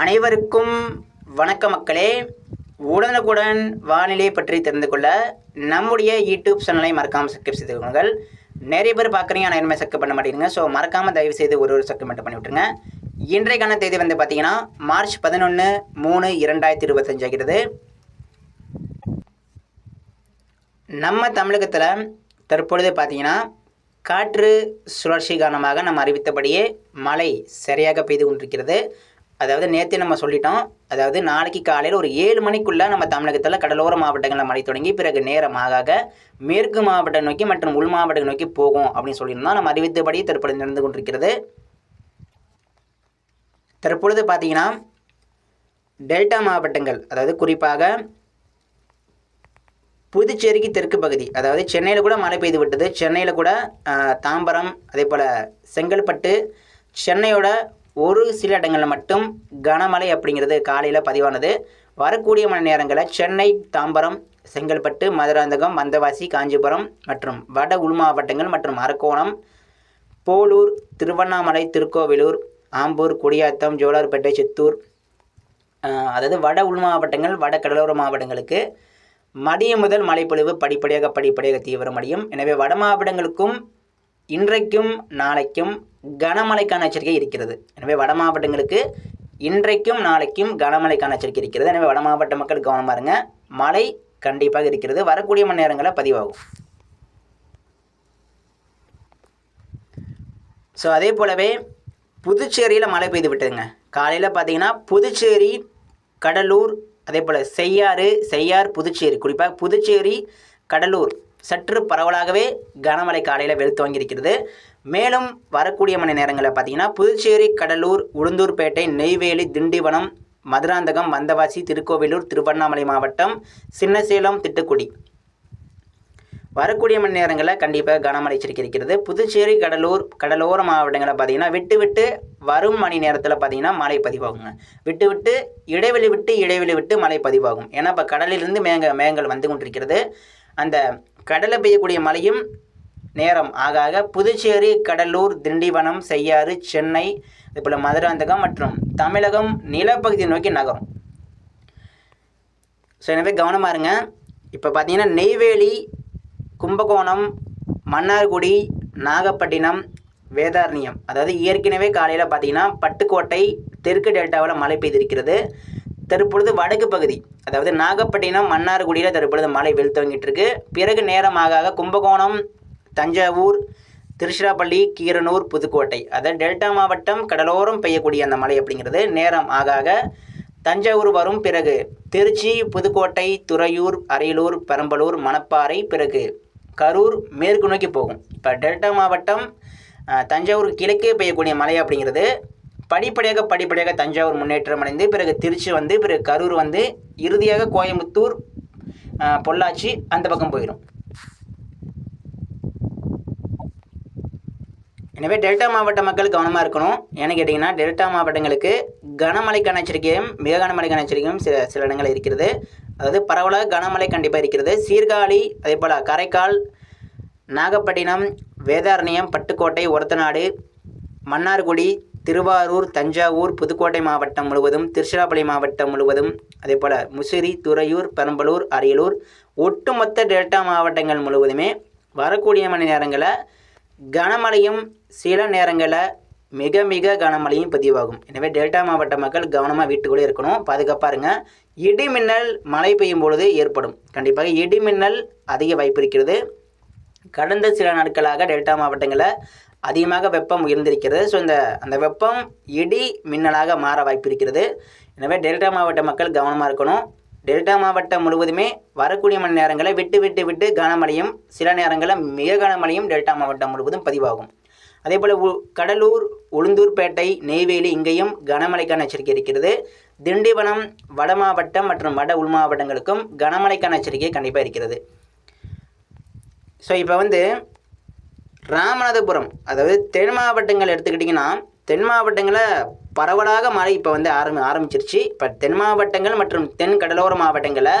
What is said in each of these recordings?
அனைவருக்கும் வணக்க மக்களே. உடனுக்குடன் வானிலை பற்றி தெரிந்து கொள்ள நம்முடைய யூடியூப் சேனலை மறக்காமல் சப்ஸ்கிரைப் செய்து கொள்ளுங்கள். நிறைய பேர் பார்க்குறீங்க ஆனால் இனிமேல் சப்ஸ்கிரைப் பண்ண மாட்டேங்குங்க. ஸோ மறக்காமல் தயவு செய்து ஒரு ஒரு சப்ஸ்கிரைப் மட்டும் பண்ணி விட்டுருங்க. இன்றைக்கான தேதி வந்து பார்த்தீங்கன்னா மார்ச் பதினொன்று மூணு இரண்டாயிரத்தி இருபத்தஞ்சு ஆகிறது. நம்ம தமிழகத்தில் தற்பொழுது பார்த்தீங்கன்னா காற்று சுழற்சி காரணமாக நம்ம அறிவித்தபடியே மழை சரியாக பெய்து கொண்டிருக்கிறது. அதாவது நேற்று நம்ம சொல்லிட்டோம். அதாவது நாளைக்கு காலையில் ஒரு ஏழு மணிக்குள்ளே நம்ம தமிழகத்தில் கடலோர மாவட்டங்களில் மழை தொடங்கி பிறகு நேரம் ஆக மேற்கு மாவட்டம் நோக்கி மற்றும் உள் மாவட்டம் நோக்கி போகும் அப்படின்னு சொல்லியிருந்தோம். நம்ம அறிவித்தபடி தற்பொழுது நடந்து கொண்டிருக்கிறது. தற்பொழுது பார்த்தீங்கன்னா டெல்டா மாவட்டங்கள் அதாவது குறிப்பாக புதுச்சேரிக்கு தெற்கு பகுதி அதாவது சென்னையில் கூட மழை பெய்து விட்டது. சென்னையில் கூட தாம்பரம் அதே போல் செங்கல்பட்டு சென்னையோட ஒரு சில இடங்களில் மட்டும் கனமழை அப்படிங்கிறது காலையில் பதிவானது. வரக்கூடிய மணி நேரங்களில் சென்னை தாம்பரம் செங்கல்பட்டு மதுராந்தகம் வந்தவாசி காஞ்சிபுரம் மற்றும் வட உள் மாவட்டங்கள் மற்றும் அரக்கோணம் போலூர் திருவண்ணாமலை திருக்கோவிலூர் ஆம்பூர் குடியாத்தம் ஜோலார்பேட்டை சித்தூர் அதாவது வட உள் மாவட்டங்கள் வட கடலோர மாவட்டங்களுக்கு மதியம் முதல் மழைப்பொழிவு படிப்படியாக படிப்படியாக தீவிரமடையும். எனவே வட மாவட்டங்களுக்கும் இன்றைக்கும் நாளைக்கும் கனமழைக்கான எச்சரிக்கை இருக்கிறது. எனவே வட மாவட்டங்களுக்கு இன்றைக்கும் நாளைக்கும் கனமழைக்கான எச்சரிக்கை இருக்கிறது. எனவே வட மாவட்ட மக்கள் கவனமாக இருங்க. மழை கண்டிப்பாக இருக்கிறது. வரக்கூடிய மணி நேரங்களில் பதிவாகும். ஸோ அதே போலவே புதுச்சேரியில் மழை பெய்து விட்டுருங்க காலையில் பார்த்தீங்கன்னா புதுச்சேரி கடலூர் அதே போல் செய்யாறு செய்யார் புதுச்சேரி. குறிப்பாக புதுச்சேரி கடலூர். சற்று பரவலாகவே கனமழை காலையில் வெளுத்து வாங்கியிருக்கிறது மேலும் வரக்கூடிய மணி நேரங்களில் பார்த்தீங்கன்னா புதுச்சேரி கடலூர் உளுந்தூர்பேட்டை நெய்வேலி திண்டிவனம் மதுராந்தகம் வந்தவாசி திருக்கோவிலூர் திருவண்ணாமலை மாவட்டம் சின்னசேலம் திட்டுக்குடி. வரக்கூடிய மணி நேரங்களில் கண்டிப்பாக கனமழை எச்சரிக்கை இருக்கிறது. புதுச்சேரி கடலூர் கடலோர மாவட்டங்களில் பார்த்தீங்கன்னா விட்டு விட்டு வரும் மணி நேரத்தில் பார்த்தீங்கன்னா மழை பதிவாகுங்க. விட்டு விட்டு இடைவெளி விட்டு இடைவெளி விட்டு மழை பதிவாகும். ஏன்னா இப்போ கடலிலிருந்து மேங்க மேகங்கள் வந்து கொண்டிருக்கிறது. அந்த கடலில் பெய்யக்கூடிய மழையும் நேரம். ஆக ஆக புதுச்சேரி கடலூர் திண்டிவனம் செய்யாறு சென்னை அதேபோல் மதுராந்தகம் மற்றும் தமிழகம் நிலப்பகுதியை நோக்கி நகரும். ஸோ எனவே கவனமாக இருங்க. இப்போ பார்த்தீங்கன்னா நெய்வேலி கும்பகோணம் மன்னார்குடி நாகப்பட்டினம் வேதாரண்யம். அதாவது ஏற்கனவே காலையில் பார்த்தீங்கன்னா பட்டுக்கோட்டை தெற்கு டெல்டாவில் மழை பெய்திருக்கிறது. தற்பொழுது வடக்கு பகுதி அதாவது நாகப்பட்டினம் மன்னார்குடியில் தற்பொழுது மழை வெளுத்துவங்கிட்டு இருக்கு பிறகு நேரமாக ஆக கும்பகோணம் தஞ்சாவூர் திருச்சிராப்பள்ளி கீரனூர் புதுக்கோட்டை. அதாவது டெல்டா மாவட்டம் கடலோரம் பெய்யக்கூடிய அந்த மழை அப்படிங்கிறது நேரம் ஆக ஆக தஞ்சாவூர் வரும் பிறகு திருச்சி புதுக்கோட்டை துறையூர் அரியலூர் பெரம்பலூர் மணப்பாறை பிறகு கரூர் மேற்கு நோக்கி போகும். இப்போ டெல்டா மாவட்டம் தஞ்சாவூர் கிழக்கே பெய்யக்கூடிய மழை அப்படிங்கிறது படிப்படியாக படிப்படியாக தஞ்சாவூர் முன்னேற்றம் அடைந்து பிறகு திருச்சி வந்து பிறகு கரூர் வந்து இறுதியாக கோயம்புத்தூர் பொள்ளாச்சி அந்த பக்கம் போயிடும் எனவே டெல்டா மாவட்ட மக்கள் கவனமாக இருக்கணும். ஏன்னு கேட்டிங்கன்னா டெல்டா மாவட்டங்களுக்கு கனமழைக்கான எச்சரிக்கையும் மிக கனமழைக்கான எச்சரிக்கையும் சில சில இடங்கள் இருக்கிறது. அதாவது பரவலாக கனமழை கண்டிப்பாக இருக்கிறது. சீர்காழி அதே போல் கரைக்கால் நாகப்பட்டினம் வேதாரண்யம் பட்டுக்கோட்டை ஒரத்தநாடு மன்னார்குடி திருவாரூர் தஞ்சாவூர் புதுக்கோட்டை மாவட்டம் முழுவதும் திருச்சிராப்பள்ளி மாவட்டம் முழுவதும் அதே போல் முசிறி துறையூர் பெரம்பலூர் அரியலூர் ஒட்டுமொத்த டெல்டா மாவட்டங்கள் முழுவதுமே வரக்கூடிய மணி நேரங்களில் கனமழையும் சில நேரங்களில் மிக மிக கனமழையும் பதிவாகும். எனவே டெல்டா மாவட்ட மக்கள் கவனமாக வீட்டுக்குள்ளே இருக்கணும். பாதுகாப்பாக இருங்க. இடிமின்னல் மழை பெய்யும் பொழுது ஏற்படும். கண்டிப்பாக இடிமின்னல் அதிக வாய்ப்பு இருக்கிறது. கடந்த சில நாட்களாக டெல்டா மாவட்டங்களில் அதிகமாக வெப்பம் உயர்ந்திருக்கிறது. ஸோ இந்த அந்த வெப்பம் இடி மின்னலாக மாற வாய்ப்பு இருக்கிறது எனவே டெல்டா மாவட்ட மக்கள் கவனமாக இருக்கணும். டெல்டா மாவட்டம் முழுவதுமே வரக்கூடிய மணி நேரங்களை விட்டு விட்டு விட்டு கனமழையும் சில நேரங்களில் மிக கனமழையும் டெல்டா மாவட்டம் முழுவதும் பதிவாகும். அதே போல் உ- கடலூர் உளுந்தூர்பேட்டை நெய்வேலி இங்கேயும் கனமழைக்கான எச்சரிக்கை இருக்கிறது. திண்டிவனம் வட மாவட்டம் மற்றும் வட உள் மாவட்டங்களுக்கும் கனமழைக்கான எச்சரிக்கை கண்டிப்பாக இருக்கிறது. ஸோ இப்போ வந்து ராமநாதபுரம் அதாவது தென் மாவட்டங்கள் எடுத்துக்கிட்டிங்கன்னா தென் மாவட்டங்களில் பரவலாக மழை இப்போ வந்து ஆரம்பி ஆரம்பிச்சிருச்சு. இப்போ தென் மாவட்டங்கள் மற்றும் தென் கடலோர மாவட்டங்களில்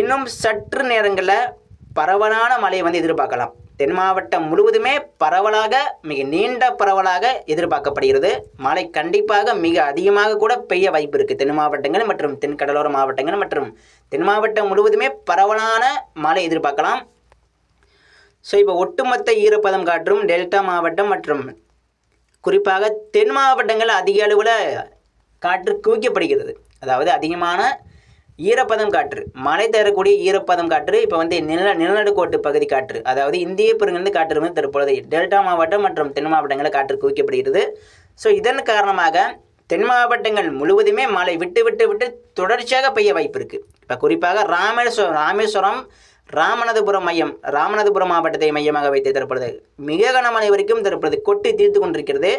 இன்னும் சற்று நேரங்களில் பரவலான மழையை வந்து எதிர்பார்க்கலாம். தென் மாவட்டம் முழுவதுமே பரவலாக மிக நீண்ட பரவலாக எதிர்பார்க்கப்படுகிறது. மழை கண்டிப்பாக மிக அதிகமாக கூட பெய்ய வாய்ப்பு இருக்குது தென் மாவட்டங்கள் மற்றும் தென் கடலோர மாவட்டங்கள் மற்றும் தென் மாவட்டம் முழுவதுமே பரவலான மழை எதிர்பார்க்கலாம். ஸோ இப்போ ஒட்டுமொத்த ஈரப்பதம் காற்றும் டெல்டா மாவட்டம் மற்றும் குறிப்பாக தென் மாவட்டங்கள் அதிக அளவில் காற்று குவிக்கப்படுகிறது. அதாவது அதிகமான ஈரப்பதம் காற்று மழை தரக்கூடிய ஈரப்பதம் காற்று இப்போ வந்து நில நிலநடுக்கோட்டு பகுதி காற்று அதாவது இந்திய பெருங்கிருந்து காற்று வந்து தற்பொழுது டெல்டா மாவட்டம் மற்றும் தென் மாவட்டங்களில் காற்று குவிக்கப்படுகிறது. ஸோ இதன் காரணமாக தென் மாவட்டங்கள் முழுவதுமே மழை விட்டு விட்டு விட்டு தொடர்ச்சியாக பெய்ய வாய்ப்பு இருக்குது இப்போ குறிப்பாக ராமேஸ்வரம் ராமேஸ்வரம் ராமநாதபுரம் மையம் ராமநாதபுரம் மாவட்டத்தை மையமாக வைத்து தரப்படுது மிக கனமழை வரைக்கும் தரப்படுது கொட்டி தீர்த்து கொண்டிருக்கிறது.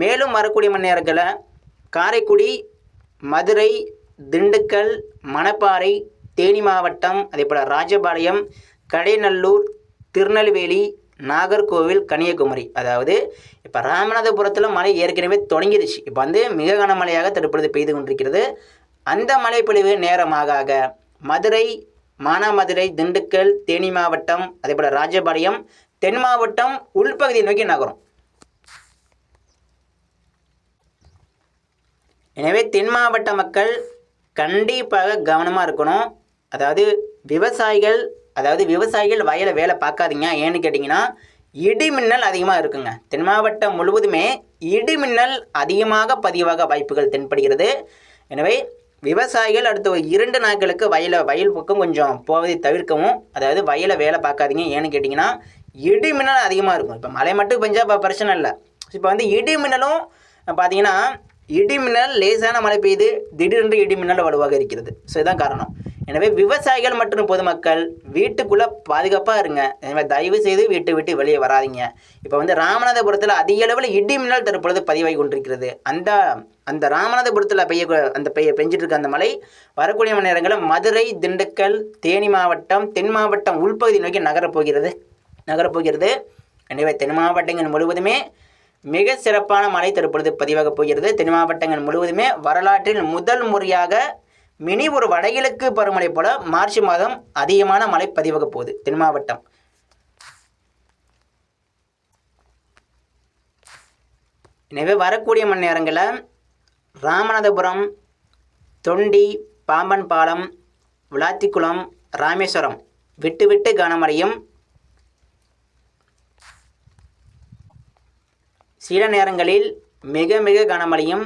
மேலும் வரக்கூடிய மணி நேரங்களில் காரைக்குடி மதுரை திண்டுக்கல் மணப்பாறை தேனி மாவட்டம் அதே போல் ராஜபாளையம் கடைநல்லூர் திருநெல்வேலி நாகர்கோவில் கன்னியாகுமரி. அதாவது இப்போ ராமநாதபுரத்தில் மழை ஏற்கனவே தொடங்கிடுச்சு இப்போ வந்து மிக கனமழையாக தற்பொழுது பெய்து கொண்டிருக்கிறது. அந்த மழைப்பொழிவு நேரமாக ஆக மதுரை மானாமதுரை திண்டுக்கல் தேனி மாவட்டம் அதே போல் ராஜபாளையம் தென் மாவட்டம் உள்பகுதியை நோக்கி நகரும். எனவே தென் மாவட்ட மக்கள் கண்டிப்பாக கவனமாக இருக்கணும். அதாவது விவசாயிகள் அதாவது விவசாயிகள் வயலை வேலை பார்க்காதீங்க. ஏன்னு கேட்டிங்கன்னா இடி மின்னல் அதிகமாக இருக்குங்க. தென் மாவட்டம் முழுவதுமே இடி மின்னல் அதிகமாக பதிவாக வாய்ப்புகள் தென்படுகிறது. எனவே விவசாயிகள் அடுத்த ஒரு இரண்டு நாட்களுக்கு வயலை வயல் பக்கம் கொஞ்சம் போவதை தவிர்க்கவும் அதாவது வயலை வேலை பார்க்காதீங்க ஏன்னு கேட்டிங்கன்னா இடி மின்னல் அதிகமாக இருக்கும். இப்போ மழை மட்டும் பெஞ்சால் இப்போ பிரச்சனை இல்லை. இப்போ வந்து இடி மின்னலும் பார்த்தீங்கன்னா இடி மின்னல் லேசான மழை பெய்து திடீரென்று இடி மின்னல் வலுவாக இருக்கிறது. ஸோ இதுதான் காரணம். எனவே விவசாயிகள் மற்றும் பொதுமக்கள் வீட்டுக்குள்ளே பாதுகாப்பாக இருங்க. எனவே தயவு செய்து வீட்டை விட்டு வெளியே வராதிங்க. இப்போ வந்து ராமநாதபுரத்தில் அதிக அளவில் இடி மின்னல் தற்பொழுது பதிவாகி கொண்டிருக்கிறது. அந்த அந்த ராமநாதபுரத்தில் பெய்ய அந்த பெய்ய பெஞ்சிட்டு இருக்க அந்த மழை வரக்கூடிய மணி நேரங்களில் மதுரை திண்டுக்கல் தேனி மாவட்டம் தென் மாவட்டம் உள்பகுதி நோக்கி நகரப்போகிறது. நகரப்போகிறது. எனவே தென் மாவட்டங்கள் முழுவதுமே மிக சிறப்பான மழை தற்பொழுது பதிவாக போகிறது. தென் மாவட்டங்கள் முழுவதுமே வரலாற்றில் முதல் முறையாக மினி ஒரு வடகிழக்கு பருவமழை போல மார்ச் மாதம் அதிகமான மழை பதிவாக போகுது. தென் மாவட்டம். எனவே வரக்கூடிய மணி நேரங்களில் ராமநாதபுரம் தொண்டி பாம்பன் பாலம் விளாத்திக்குளம் ராமேஸ்வரம். விட்டு விட்டு கனமழையும் சில நேரங்களில் மிக மிக கனமழையும்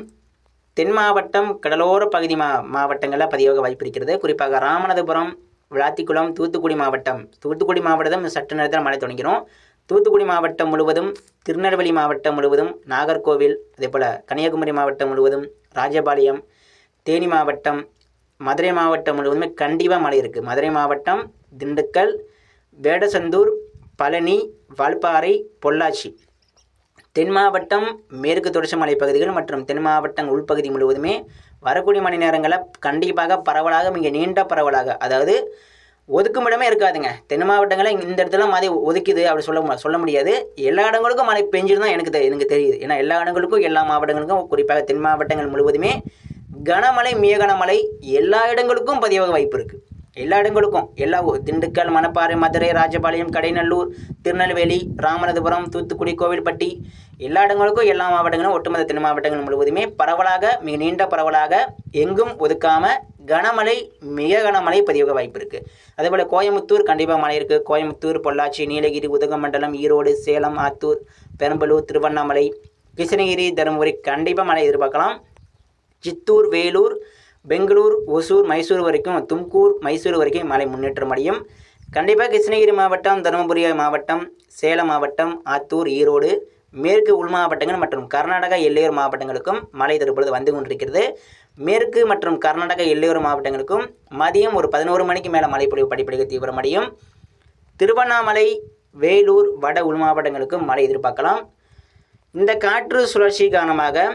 தென் மாவட்டம் கடலோர பகுதி மா மாவட்டங்களில் பதிவாக வாய்ப்பு இருக்கிறது. குறிப்பாக ராமநாதபுரம் விளாத்திக்குளம் தூத்துக்குடி மாவட்டம். தூத்துக்குடி மாவட்டம் சற்று நேரத்தில் மழை தொடங்கிறோம் தூத்துக்குடி மாவட்டம் முழுவதும் திருநெல்வேலி மாவட்டம் முழுவதும் நாகர்கோவில் அதே போல் கன்னியாகுமரி மாவட்டம் முழுவதும் ராஜபாளையம் தேனி மாவட்டம் மதுரை மாவட்டம் முழுவதுமே கண்டிப்பாக மழை இருக்குது மதுரை மாவட்டம் திண்டுக்கல் வேடசந்தூர் பழனி வால்பாறை பொள்ளாச்சி. தென் மாவட்டம் மேற்கு தொடர்ச்சி மலைப்பகுதிகள் மற்றும் தென் மாவட்டம் உள்பகுதி முழுவதுமே வரக்கூடிய மணி நேரங்களில் கண்டிப்பாக பரவலாக மிக நீண்ட பரவலாக அதாவது ஒதுக்குமிடமே இருக்காதுங்க. தென் மாவட்டங்களில் இந்த இடத்துல மழை ஒதுக்குது அப்படி சொல்ல சொல்ல முடியாது. எல்லா இடங்களுக்கும் மழை பெஞ்சிருந்தா எனக்கு எனக்கு தெரியுது. ஏன்னா எல்லா இடங்களுக்கும் எல்லா மாவட்டங்களுக்கும் குறிப்பாக தென் மாவட்டங்கள் முழுவதுமே கனமழை மிக கனமழை எல்லா இடங்களுக்கும் பதிவாக வாய்ப்பு இருக்குது எல்லா இடங்களுக்கும். எல்லா திண்டுக்கல் மணப்பாறை மதுரை ராஜபாளையம் கடைநல்லூர் திருநெல்வேலி ராமநாதபுரம் தூத்துக்குடி கோவில்பட்டி எல்லா இடங்களுக்கும் எல்லா மாவட்டங்களும் ஒட்டுமொத்த தென் மாவட்டங்கள் முழுவதுமே பரவலாக மிக நீண்ட பரவலாக எங்கும் ஒதுக்காமல் கனமழை மிக கனமழை பதிவாக வாய்ப்பு இருக்குது அதேபோல் கோயம்புத்தூர் கண்டிப்பாக மழை இருக்குது கோயமுத்தூர் பொள்ளாச்சி நீலகிரி உதகமண்டலம் ஈரோடு சேலம் ஆத்தூர் பெரம்பலூர் திருவண்ணாமலை கிருஷ்ணகிரி தருமபுரி கண்டிப்பாக மழை எதிர்பார்க்கலாம். சித்தூர் வேலூர் பெங்களூர் ஒசூர் மைசூர் வரைக்கும் தும்கூர் மைசூர் வரைக்கும் மழை முன்னேற்றம் அடையும். கண்டிப்பாக கிருஷ்ணகிரி மாவட்டம் தருமபுரி மாவட்டம் சேலம் மாவட்டம் ஆத்தூர் ஈரோடு மேற்கு உள் மாவட்டங்கள் மற்றும் கர்நாடகா எல்லையோர் மாவட்டங்களுக்கும் மழை தற்பொழுது வந்து கொண்டிருக்கிறது. மேற்கு மற்றும் கர்நாடகா எல்லையோர மாவட்டங்களுக்கும் மதியம் ஒரு பதினோரு மணிக்கு மேலே மழைப்பொழிவு படிப்படியாக தீவிரமடையும். திருவண்ணாமலை வேலூர் வட உள் மாவட்டங்களுக்கும் மழை எதிர்பார்க்கலாம். இந்த காற்று சுழற்சி காரணமாக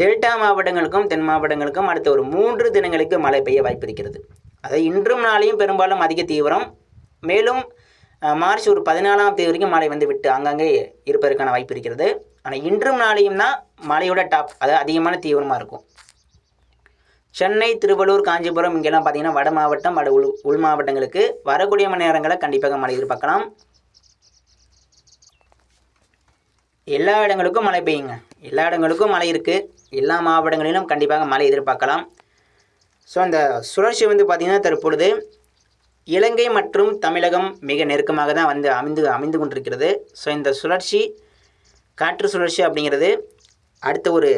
டெல்டா மாவட்டங்களுக்கும் தென் மாவட்டங்களுக்கும் அடுத்த ஒரு மூன்று தினங்களுக்கு மழை பெய்ய வாய்ப்பு இருக்கிறது. அதை இன்றும் நாளையும் பெரும்பாலும் அதிக தீவிரம். மேலும் மார்ச் ஒரு பதினாலாம் தேதி வரைக்கும் மழை வந்து விட்டு அங்கங்கே இருப்பதற்கான வாய்ப்பு இருக்கிறது. ஆனால் இன்றும் நாளையும் தான் மழையோட டாப் அதாவது அதிகமான தீவிரமாக இருக்கும். சென்னை திருவள்ளூர் காஞ்சிபுரம் இங்கெல்லாம் பார்த்தீங்கன்னா வட மாவட்டம் வட உள் உள் மாவட்டங்களுக்கு வரக்கூடிய மணி நேரங்களில் கண்டிப்பாக மழை எதிர்பார்க்கலாம் எல்லா இடங்களுக்கும் மழை பெய்யுங்க. எல்லா இடங்களுக்கும் மழை இருக்குது எல்லா மாவட்டங்களிலும் கண்டிப்பாக மழை எதிர்பார்க்கலாம். ஸோ அந்த சுழற்சி வந்து பார்த்திங்கன்னா தற்பொழுது இலங்கை மற்றும் தமிழகம் மிக நெருக்கமாக தான் வந்து அமைந்து அமைந்து கொண்டிருக்கிறது. ஸோ இந்த சுழற்சி காற்று சுழற்சி அப்படிங்கிறது அடுத்த ஒரு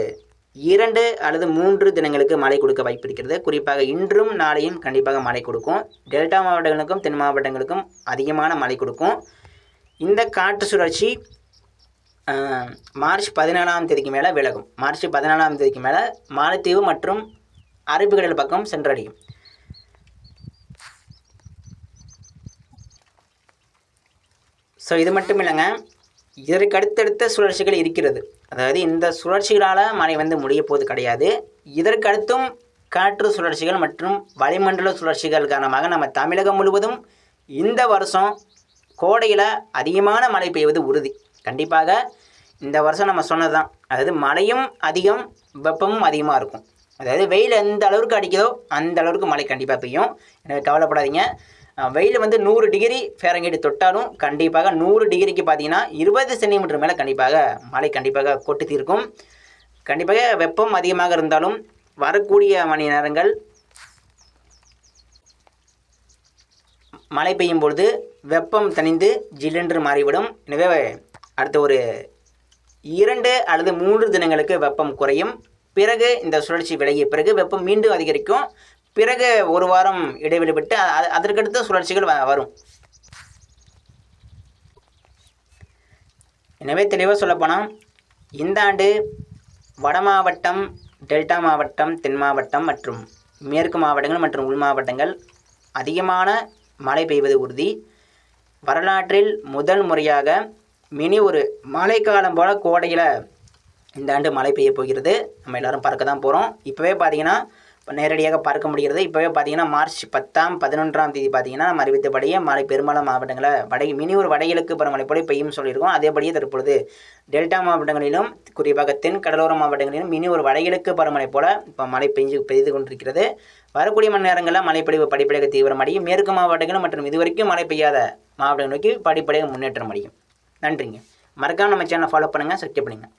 இரண்டு அல்லது மூன்று தினங்களுக்கு மழை கொடுக்க வாய்ப்பு இருக்கிறது. குறிப்பாக இன்றும் நாளையும் கண்டிப்பாக மழை கொடுக்கும். டெல்டா மாவட்டங்களுக்கும் தென் மாவட்டங்களுக்கும் அதிகமான மழை கொடுக்கும். இந்த காற்று சுழற்சி மார்ச் பதினாலாம் தேதிக்கு மேலே விலகும். மார்ச் பதினாலாம் தேதிக்கு மேலே மாலத்தீவு மற்றும் அரபிக்கடல் பக்கம் சென்றடையும். ஸோ இது மட்டும் இல்லைங்க. இதற்கு அடுத்தடுத்த சுழற்சிகள் இருக்கிறது. அதாவது இந்த சுழற்சிகளால் மழை வந்து முடிய போது கிடையாது. இதற்கு அடுத்தும் காற்று சுழற்சிகள் மற்றும் வளிமண்டல சுழற்சிகள் காரணமாக நம்ம தமிழகம் முழுவதும் இந்த வருஷம் கோடையில் அதிகமான மழை பெய்வது உறுதி. கண்டிப்பாக இந்த வருஷம் நம்ம சொன்னது தான் அதாவது மழையும் அதிகம் வெப்பமும் அதிகமாக இருக்கும். அதாவது வெயில் எந்த அளவுக்கு அடிக்குதோ அந்த அளவுக்கு மழை கண்டிப்பாக பெய்யும். எனக்கு கவலைப்படாதீங்க. வெயில் வந்து நூறு டிகிரி ஃபேரங்கேட் தொட்டாலும் கண்டிப்பாக நூறு டிகிரிக்கு பார்த்தீங்கன்னா இருபது சென்டிமீட்டர் மேலே கண்டிப்பாக மழை கண்டிப்பாக கொட்டி தீர்க்கும். கண்டிப்பாக வெப்பம் அதிகமாக இருந்தாலும் வரக்கூடிய மணி நேரங்கள் மழை பெய்யும் பொழுது வெப்பம் தணிந்து ஜில்லென்று மாறிவிடும். எனவே அடுத்த ஒரு இரண்டு அல்லது மூன்று தினங்களுக்கு வெப்பம் குறையும். பிறகு இந்த சுழற்சி விலகிய பிறகு வெப்பம் மீண்டும் அதிகரிக்கும். பிறகு ஒரு வாரம் இடைவெளி விட்டு அதற்கடுத்த சுழற்சிகள் வரும். எனவே தெளிவாக சொல்லப்போனால் இந்த ஆண்டு வட மாவட்டம் டெல்டா மாவட்டம் தென் மாவட்டம் மற்றும் மேற்கு மாவட்டங்கள் மற்றும் உள் மாவட்டங்கள் அதிகமான மழை பெய்வது உறுதி. வரலாற்றில் முதல் முறையாக மினி ஒரு மழைக்காலம் போல் கோடையில் இந்த ஆண்டு மழை பெய்ய போகிறது. நம்ம எல்லோரும் பறக்க தான் போகிறோம் இப்போவே பார்த்தீங்கன்னா நேரடியாக பார்க்க முடிகிறது. இப்போவே பார்த்தீங்கன்னா மார்ச் பத்தாம் பதினொன்றாம் தேதி பார்த்தீங்கன்னா நம்ம அறிவித்தபடியே மழை பெரும்பாலான மாவட்டங்களில் வடை மினி ஒரு வடகிழக்கு பருவமழை போல பெய்யும் சொல்லியிருக்கோம். அதேபடியே தற்பொழுது டெல்டா மாவட்டங்களிலும் குறிப்பாக தென் கடலோர மாவட்டங்களிலும் மினி ஒரு வடகிழக்கு பருவமழை போல இப்போ மழை பெஞ்சு பெய்து கொண்டிருக்கிறது. வரக்கூடிய மணி நேரங்களில் மழைப்பொழிவு படிப்படியாக தீவிரமடையும். மேற்கு மாவட்டங்கள் மற்றும் இதுவரைக்கும் மழை பெய்யாத மாவட்டங்கள் நோக்கி படிப்படியாக முன்னேற்றம் அடையும். நன்றிங்க. மறக்காம நம்ம சேனலை ஃபாலோ பண்ணுங்கள் சப்ஸ்கிரைப் பண்ணுங்கள்